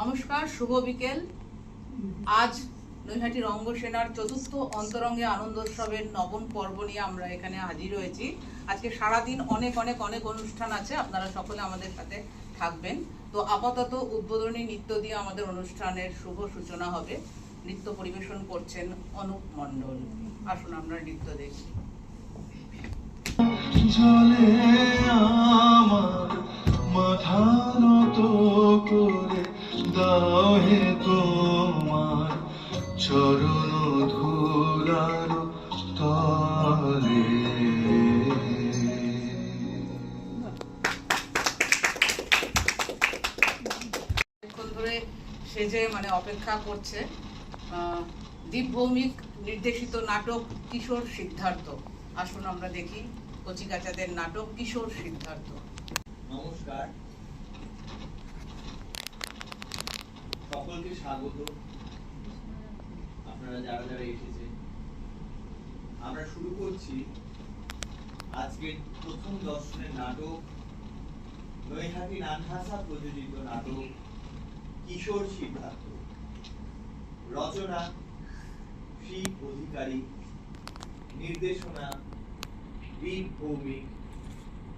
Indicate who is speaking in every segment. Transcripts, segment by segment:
Speaker 1: নমস্কার, শুভ বিকেল। আজ নৈহাটি রঙ্গসেনার চতুর্থ অন্তরঙ্গে আনন্দ উৎসবের নবম পর্ব নিয়ে আমরা এখানে হাজির হয়েছি। আজকে সারাদিন অনেক অনেক অনেক অনুষ্ঠান আছে, আপনারা সকলে আমাদের সাথে থাকবেন। তো আপাতত উদ্বোধনী নৃত্য দিয়ে আমাদের অনুষ্ঠানের শুভ সূচনা হবে। নৃত্য পরিবেশন করছেন অনুপ মণ্ডল। আসুন আমরা নৃত্য দেখি।
Speaker 2: জলে আমার হে তোমার চরণ ধুলার তলে।
Speaker 1: অনেকক্ষণ ধরে সেজে মানে অপেক্ষা করছে আহ, দীপ ভৌমিক নির্দেশিত নাটক কিশোর সিদ্ধার্থ। আসুন আমরা দেখি কচিকাচাদের নাটক কিশোর সিদ্ধার্থ।
Speaker 3: নমস্কার। সকলকে স্বাগত। আপনারা যারা যারা এসেছে আমরা শুরু করছি আজকের প্রথম দর্শনের নাটক, নৈহাটি নানহাসা প্রযোজিত নাটক, কিশোর সিদ্ধার্থ। রচনা শিব অধিকারী, নির্দেশনা দীপ ভৌমিক।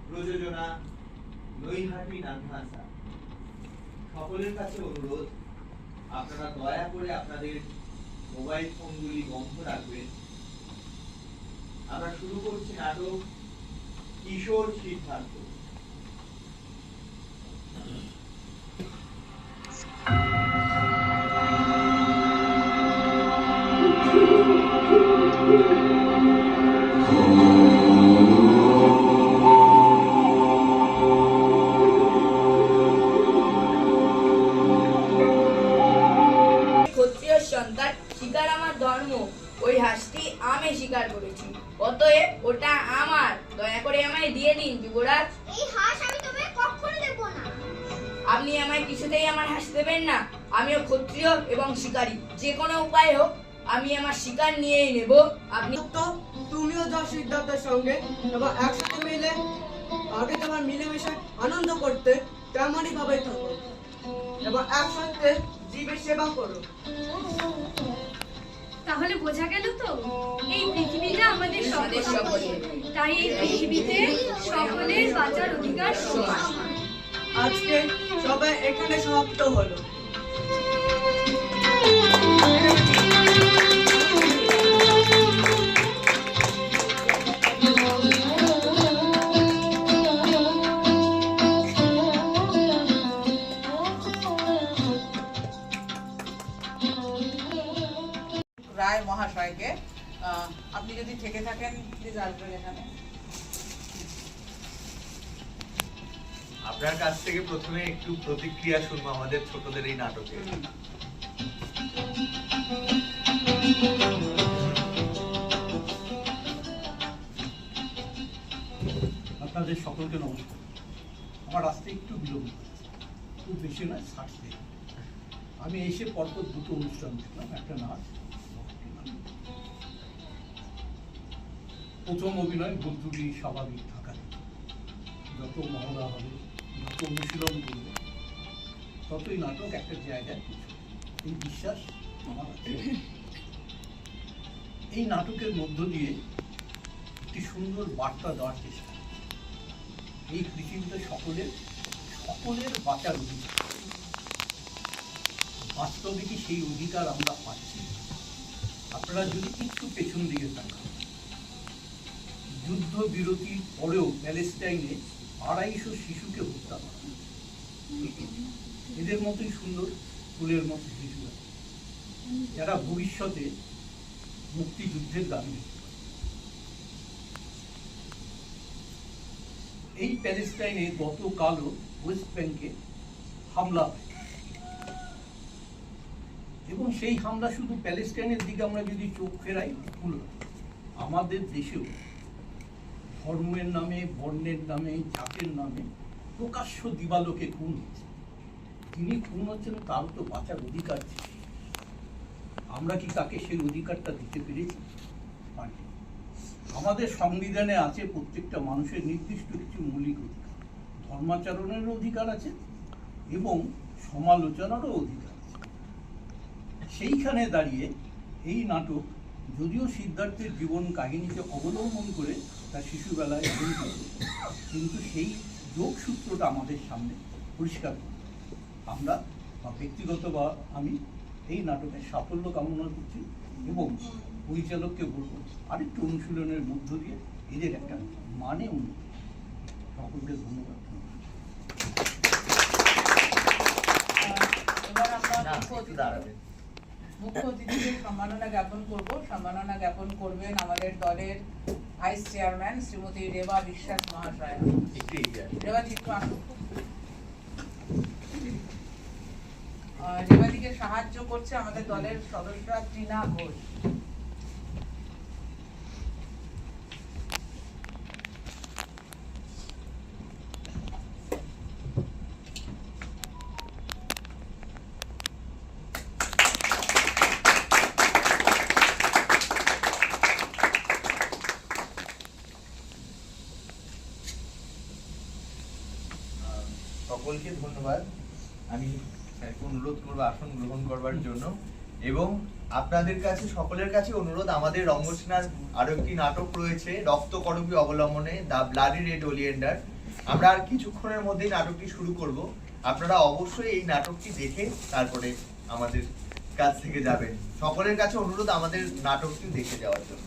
Speaker 3: প্রযোজনা, নৈহাটি নানহাসা। সকলের কাছে অনুরোধ আপনারা দয়া করে আপনাদের মোবাইল ফোনগুলি বন্ধ রাখবেন। আমরা শুরু করছি নাটক কিশোর সিদ্ধার্থ
Speaker 4: আমিও এবং শিকারী। যে কোনো উপায় হোক আমি আমার শিকার নিয়েই নেব। আপনি
Speaker 5: তো তুমিও যাও সিদ্ধার্থের সঙ্গে এবং একসাথে মিলে আগে তোমার মিলেমিশে আনন্দ করতে তেমনই ভাবে থাকো এবং একসাথে জীবের সেবা করো।
Speaker 6: তাহলে বোঝা গেল তো এই পৃথিবীটা আমাদের সকলের। তাই এই পৃথিবীতে সকলের বাঁচার অধিকার সমান
Speaker 5: আজকে সবাই এখানে সমাপ্ত হলো।
Speaker 1: রায় মহাশয়কে আহ, আপনি যদি থেকে থাকেন প্লিজ আসবেন এখানে
Speaker 3: আপনার কাছ থেকে প্রথমে একটু প্রতিক্রিয়া শুনব আমাদের ছোটদের এই নাটকে।
Speaker 7: আপনাদের সকলকে নমস্কার। আমার আসতে একটু বিলম্ব। খুব বেশি নয়, ষাট দিন। আমি এসে পরপর দুটো অনুষ্ঠান দেখলাম, একটা নাচ, প্রথম অভিনয় বুদ্ধুটি স্বাভাবিক থাকা। যত মহড়া হবে, যত অনুশীলন করবে, ততই নাটক একটা জায়গায় পৌঁছবে। এই বিশ্বাস আমার আছে। এই নাটকের মধ্য দিয়ে একটি সুন্দর বার্তা দেওয়ার চেষ্টা। এই পৃথিবীতে সকলের সকলের বাঁচার অধিকার। বাস্তবে কি সেই অধিকার আমরা পাচ্ছি? আপনারা যদি একটু পেছন দিকে তাকান। যুদ্ধ বিরতির পরেও প্যালেস্টাইনে আড়াইশো শিশুকে হত্যা করা এদের মতোই সুন্দর, ফুলের মতো শিশু যারা ভবিষ্যতে মুক্তিযুদ্ধের দাবি। এই প্যালেস্টাইনে গতকালও ওয়েস্ট ব্যাংকে হামলা এবং সেই হামলা শুধু প্যালেস্টাইনের দিকে আমরা যদি চোখ ফেরাই, ভুল আমাদের দেশেও ধর্মের নামে, বর্ণের নামে, জাতের নামে প্রকাশ্য দিবালোকে খুন হচ্ছে তিনি খুন হচ্ছেন, তার তো বাঁচার অধিকার ছিল। আমরা কি তাকে সেই অধিকারটা দিতে পেরেছি পারিনি। আমাদের সংবিধানে আছে প্রত্যেকটা মানুষের নির্দিষ্ট কিছু মৌলিক অধিকার ধর্মাচরণের অধিকার আছে এবং সমালোচনারও অধিকার আছে। সেইখানে দাঁড়িয়ে এই নাটক যদিও সিদ্ধার্থের জীবন কাহিনীকে অবলম্বন করে তার শিশুবেলায় কিন্তু সেই যোগসূত্রটা আমাদের সামনে পরিষ্কার করে। আমরা ব্যক্তিগত বা আমি এই নাটকের সাফল্য কামনা করছি এবং পরিচালককে বলব আরেকটু অনুশীলনের মধ্য দিয়ে এদের একটা মানে উন্নতি সকলকে ধন্যবাদ।
Speaker 1: মুখ্য অতিথি মুখ্য অতিথিকে সম্মাননা জ্ঞাপন করব। সম্মাননা জ্ঞাপন করবেন আমাদের দলের ভাইস চেয়ারম্যান শ্রীমতী রেবা বিশ্বাস মহাশয়। রেবা একটু আসুন আহ, রেবাদিকে সাহায্য করছে আমাদের দলের সদস্যরা টিনা ঘোষ।
Speaker 3: সকলকে ধন্যবাদ। আমি অনুরোধ করব, আসন গ্রহণ করবার জন্য। এবং আপনাদের কাছে, সকলের কাছে অনুরোধ, আমাদের রঙ্গসেনার আরও একটি নাটক রয়েছে রক্ত করবি অবলম্বনে দ্য ব্লাডি রেড ওলিয়েন্ডার। আমরা আর কিছুক্ষণের মধ্যেই নাটকটি শুরু করব। আপনারা অবশ্যই এই নাটকটি দেখে তারপরে আমাদের কাছ থেকে যাবেন। সকলের কাছে অনুরোধ, আমাদের নাটকটি দেখে যাওয়ার জন্য।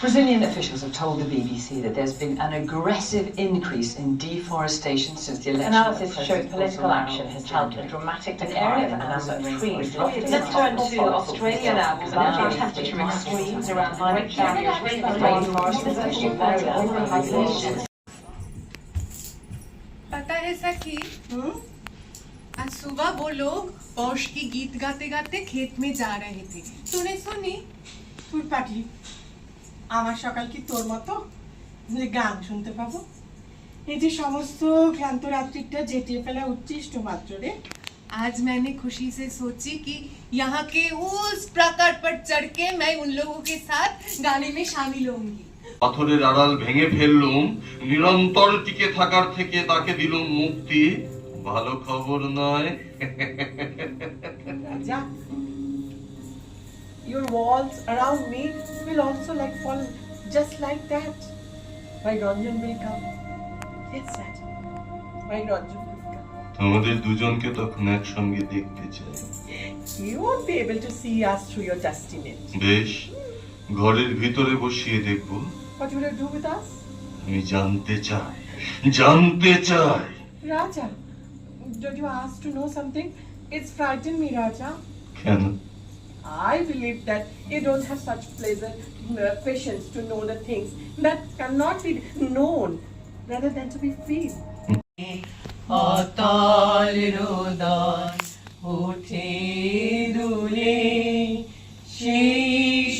Speaker 8: Brazilian officials have told the BBC that there's been an aggressive increase in deforestation since the election.
Speaker 9: Analysis
Speaker 8: showed
Speaker 9: political action has helped a dramatic decline in the number of trees.
Speaker 8: Let's turn to Australia now, because our temperature extremes around climate change,
Speaker 9: rainforest,
Speaker 6: पता है सखी hmm? आज सुबह वो लोग पौष की गीत गाते गाते खेत में जा रहे थे। तूने सुनी?
Speaker 10: सुन पाटली। আমার সকাল কি তোর মতো যে গান শুনতে পাবো এই যে সমস্ত ক্লান্ত রাত্রিটা জেটিয়ে ফেলা উচ্ছিষ্ট মাত্র রে
Speaker 6: आज मैंने खुशी से सोची कि यहाँ के उस प्राकार पर चढ़ के मैं उन लोगों के साथ गाने में शामिल होंगी
Speaker 2: পাথরের আড়াল ভেঙে ফেললুম নিরন্তর টিকে থাকার থেকে তাকে দিলুম মুক্তি ভালো খবর নয়
Speaker 10: রাজা Your walls around me will also like fall just like that. My Ranjan will come. Yes, Raja. My Ranjan will come.
Speaker 2: তোমাদের দুজনকে তখন একসঙ্গে দেখতে চাই
Speaker 10: You won't be able to see us through your dusty net.
Speaker 2: বেশ ঘরের ভিতরে বসিয়ে দেখব
Speaker 10: What will you do with us?
Speaker 2: আমি জানতে চাই জানতে চাই
Speaker 10: Raja, did you ask to know something? It's frightened me, Raja.
Speaker 2: কেন
Speaker 10: I believe that you don't have such pleasant uh, patience to know the things that cannot be known rather than to be felt.
Speaker 5: অতল রোদন ওঠে দুলে সেই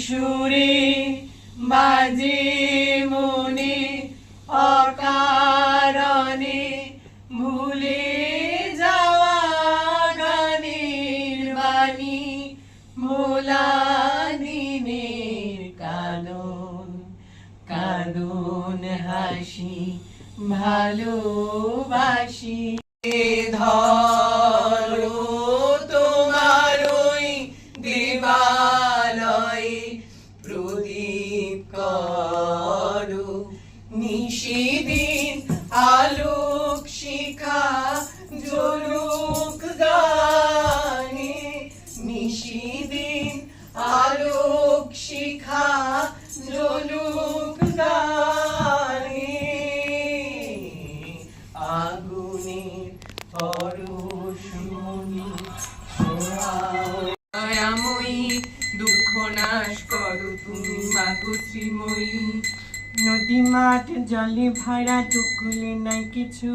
Speaker 5: সুরে বাজে হাসি ভালোবাসি ধরো তোমার ওই দেবালয়ে। প্রদীপ করো নিশিদিন আলোক শিখা জ্বলুক জলে ভরা টুকুলে নাই কিছু।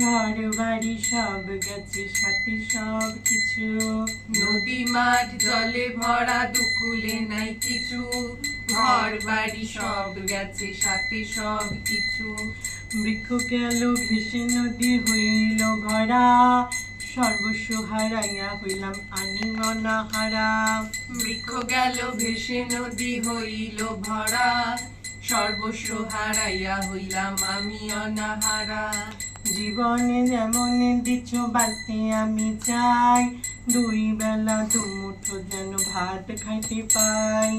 Speaker 5: ঘর বাড়ি সব গেছে সাথে সব কিছু।
Speaker 6: নদী মাঠ জলে ভরা দুকুলে নাই কিছু। ঘর বাড়ি সব গেছে সাথে সব কিছু।
Speaker 10: বৃক্ষ গেল ভেসে নদী হইল ভরা।
Speaker 11: সর্বস্ব হারাইয়া হইলাম আনিমনা হারা
Speaker 5: বৃক্ষ গেল ভেসে নদী হইল ভরা। সর্বস্ব হারাইয়া হইলাম আমি অনাহারা।
Speaker 11: জীবনে যেমন দিচ্ছ বাঁচতে আমি চাই দুই বেলা দুমুঠো যেন ভাত খাইতে পাই।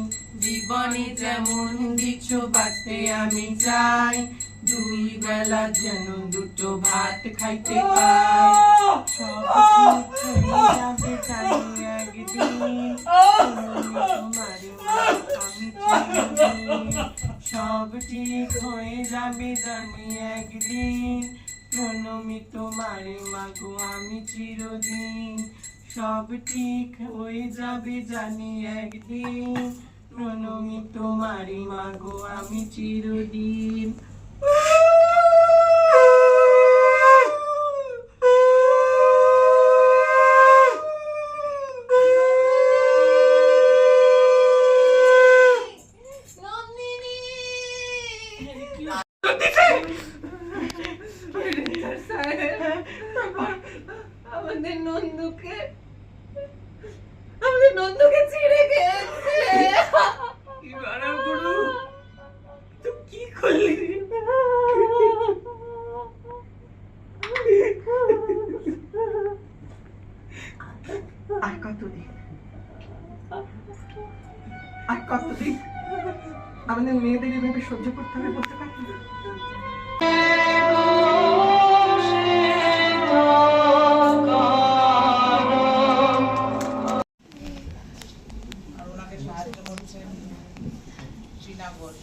Speaker 5: জীবনে যেমন দিচ্ছ বাঁচতে আমি চাই দুই বেলা যেন দুটো ভাত খাইতে পাই।
Speaker 11: সব যাবে একদিন। তোমার সব ঠিক হয়ে যাবে, জানি একদিন। প্রণমি তোমারে মাগো, আমি চিরদিন। সব ঠিক হয়ে যাবে, জানি একদিন। প্রণমি তোমারে মাগো, আমি চিরদিন। আর কতদিন আর কতদিন আমাদের মেয়েদের এভাবে সহ্য করতে হবে, বলতে পারবি
Speaker 1: আর ওনাকে সাহায্য করছেন চীনা ঘোষ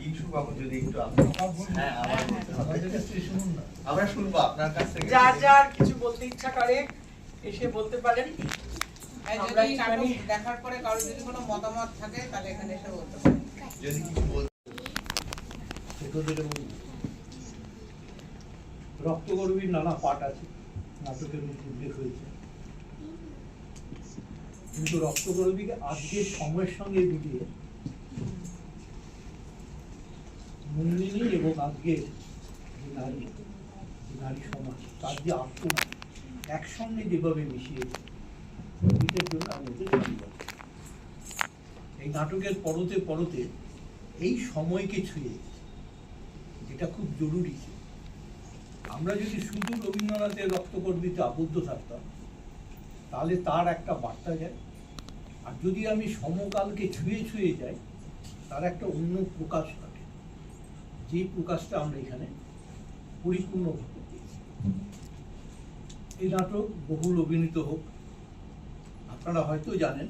Speaker 3: ইনসু বাবু যদি একটু আপনি- হ্যাঁ, আমার আমরা শুনব আপনার কাছ থেকে।
Speaker 10: যার যার কিছু বলতে ইচ্ছা করে এসে বলতে পারেন।
Speaker 1: যদি দেখার পরে কারোর যদি কোনো মতামত থাকে তাহলে এখানে এসে বলতে পারেন।
Speaker 3: যদি কিছু বলতে
Speaker 7: রক্তগর্বীর নানা পাঠ আছে নাটকের মধ্যে উল্লেখ হয়েছে কিন্তু রক্তগর্বীকে আজকের সময়ের সঙ্গে মিলিয়ে নন্দিনী এবং আজকের যে নারী নারী সমাজ, তার যে আত্মনা একসঙ্গে যেভাবে মিশিয়েছে এই নাটকের পরতে পরতে এই সময়কে ছুঁয়ে এটা খুব জরুরি। আমরা যদি শুধু রবীন্দ্রনাথের রক্তকর্মীতে আবদ্ধ থাকতাম, তাহলে তার একটা বার্তা যায় আর যদি আমি সমকালকে ছুঁয়ে ছুঁয়ে যাই, তার একটা অন্য প্রকাশ ঘটে যে প্রকাশটা আমরা এখানে পরিপূর্ণভাবে পেয়েছি। এই নাটক বহুল অভিনীত হোক, আপনারা হয়তো জানেন,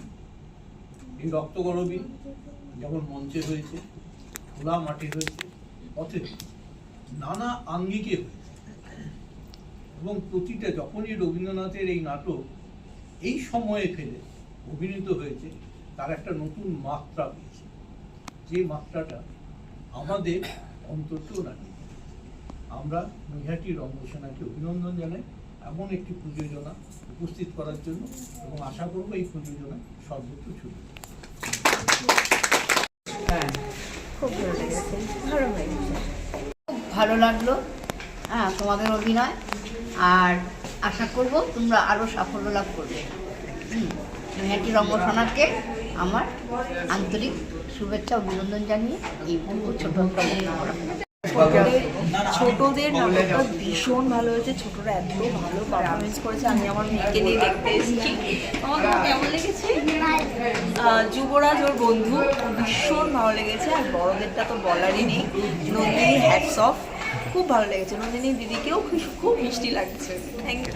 Speaker 7: এই রক্তগরবী যেমন মঞ্চে হয়েছে, খোলা মাঠে হয়েছে পথে নানা আঙ্গিকে হয়েছে। এবং প্রতিটা যখনই রবীন্দ্রনাথের এই নাটক এই সময়ে ফেলে অভিনীত হয়েছে, তার একটা নতুন মাত্রা পেয়েছে। যে মাত্রাটা আমাদের অন্তরকেও নাড়িয়ে দেয়। আমরা নৈহাটি রঙ্গসেনাকে অভিনন্দন জানাই এমন একটি প্রযোজনা উপস্থিত করার জন্য এবং আশা করব এই প্রযোজনা সর্বত্র ছুটবে
Speaker 12: খুব ভালো লেগেছে। ভালো হয়েছে ভালো লাগল হ্যাঁ তোমাদের অভিনয়। আর আশা করব তোমরা আরও সাফল্য লাভ করবে। নৈহাটি রঙ্গসোনাকে আমার আন্তরিক শুভেচ্ছা, অভিনন্দন জানিয়ে এই ছোট
Speaker 13: ছোটদের নাটকটা ভীষণ ভালো হয়েছে, ছোটরা এত ভালো পারফরমেন্স করেছে, আমি আমার মেয়েকে নিয়ে দেখতে এসেছি। আমার কেমন লেগেছে? যুবরাজ, ওর বন্ধু, ভীষণ ভালো লেগেছে, আর বড়দেরটা তো বলারই নেই। নন্দিনী হ্যাটস অফ খুব ভালো লেগেছে। নন্দিনী দিদিকেও খুব মিষ্টি লাগছে। থ্যাংক ইউ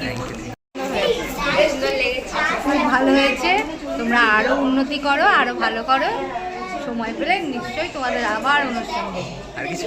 Speaker 14: খুব ভালো হয়েছে। তোমরা আরও উন্নতি করো আরও ভালো করো। সময় পেলে নিশ্চয়ই তোমাদের আবার অনুষ্ঠান দেবো
Speaker 3: আর কিছু